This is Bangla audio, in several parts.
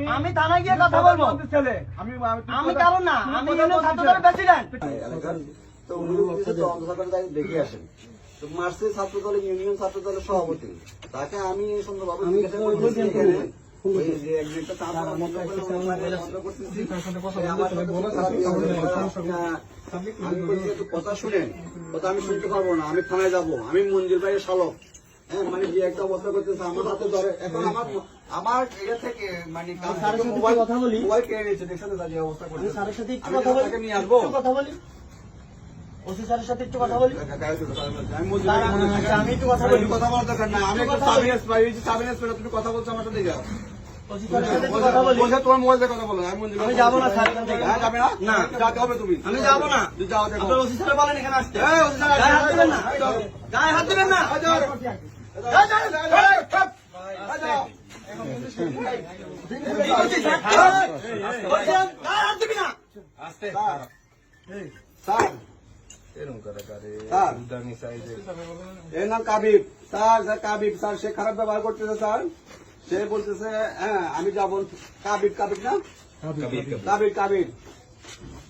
আমি থানায় গিয়ে কথা বলব। ছেলে। আমি আমি- কারণ না আমি কথা ইউনিয়ন বলতে ছাত্র ছেলে। দলের প্রেসিডেন্ট তো উনি তো অন্ধকার দেখে আসেন। তো ছাত্র দলের ইউনিয়ন ছাত্র দলের সভাপতি। তাকে আমি সুন্দরভাবে জিজ্ঞাসা কথা বলছে, আমি একটু কথা শুনেন। কথা আমি শুনতে পারব না আমি থানায় যাব। আমি মঞ্জুর ভাইয়ের শালক। হ্যাঁ মানে যে একটা অবস্থা করতেছে আমার হাতে ধরে এখন আমার আমার এটা থেকে মানে মোবাইল কথা বলি। মোবাইল কেড়ে নিয়েছে দেখছেন তো যে অবস্থা আমি স্যারের সাথে একটু কথা বলি নিয়ে আসব কথা বলি ওসি স্যারের সাথে একটু কথা বলি আমি একটু কথা বলি। কথা বলার দরকার নাই। আমি একটু। সাবিনেস পাই, সাবিনেস পেলে তুমি কথা বলছো আমার সাথে যাও। আমি যাব না, স্যার, এখান থেকে। হ্যাঁ, যাবে না? না। যাতে হবে তুমি। আমি যাব না যাও, ওসি স্যার বলেন এখানে আসতে স্যার, গায়ে হাত দিবেন না গায়ে হাত দিবেন না সে খারাপ ব্যবহার করতেছে স্যার সে বলতেছে হ্যাঁ আমি যাব কাবিব কাবিব না কাবিব কাবিব।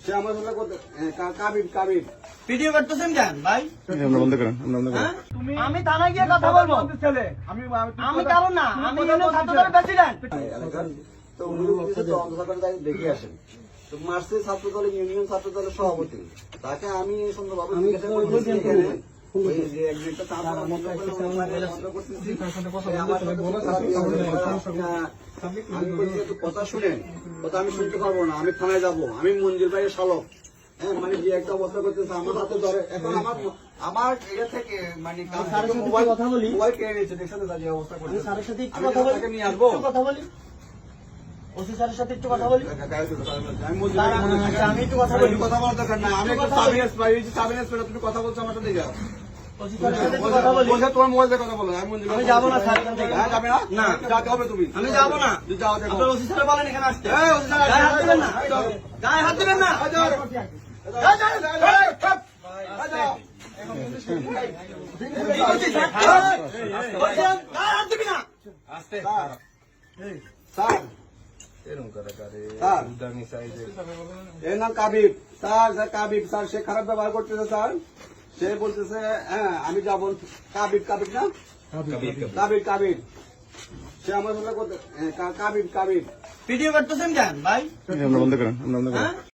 সে আমার হ্যাঁ, কা- কাবিব কাবিব ভিডিও করতেছেন কেন ভাই? আমরা বন্ধ করেন আমরা বন্ধ করেন? আমি থানায় গিয়ে কথা বলব। ছেলে। আমি আমি- তুমি আমি কথা- কারণ না আমি কথা ইউনিয়ন ছাত্র দলের প্রেসিডেন্ট। তো উনি তো অন্ধকার দেখে আসেন। ছাত্র দলের ইউনিয়ন ছাত্র দলের সভাপতি। তাকে আমি সুন্দরভাবে জিজ্ঞাসা কথা শুনেন কথা আমি শুনতে পারব না আমি থানায় যাব আমি মঞ্জুর ভাইয়ের শালক মানে যে একটা অবস্থা করতেছে আমার হাতে ধরে এখন আমার আমার এটা থেকে মানে কথা বলি। কেড়ে যে অবস্থা বলি নিয়ে আসব কথা বলি আমি একটু কথা বলি। কথা বলার দরকার নাই। আমি একটু কথা বলছো আমার সাথে যাও। ওসি স্যারের সাথে একটু কথা বলি বলছে তোমার মোবাইল দিয়ে কথা বলো। আমি মঞ্জুরি আমি কথা যাব না, স্যার, এখান থেকে। হ্যাঁ, যাবে না? না। যাতে হবে তুমি। আমি যাব না। ওসি স্যার বলেন এখানে আসতে। গায়ে হাত দিবেন না। গায়ে হাত দিবেন না। স্যার, এর নাম Kabib. Sir sir Kabib. Sir সে খারাপ ব্যবহার করতেছে স্যার। সে বলতেছে হ্যাঁ আমি যাব কাবির কাবির না? কাবির কাবির সে আমার কাবির কাবির হ্যাঁ, কা- কাবিব কাবিব। ভিডিও করতেছেন কেন ভাই? আমরা বন্ধ করেন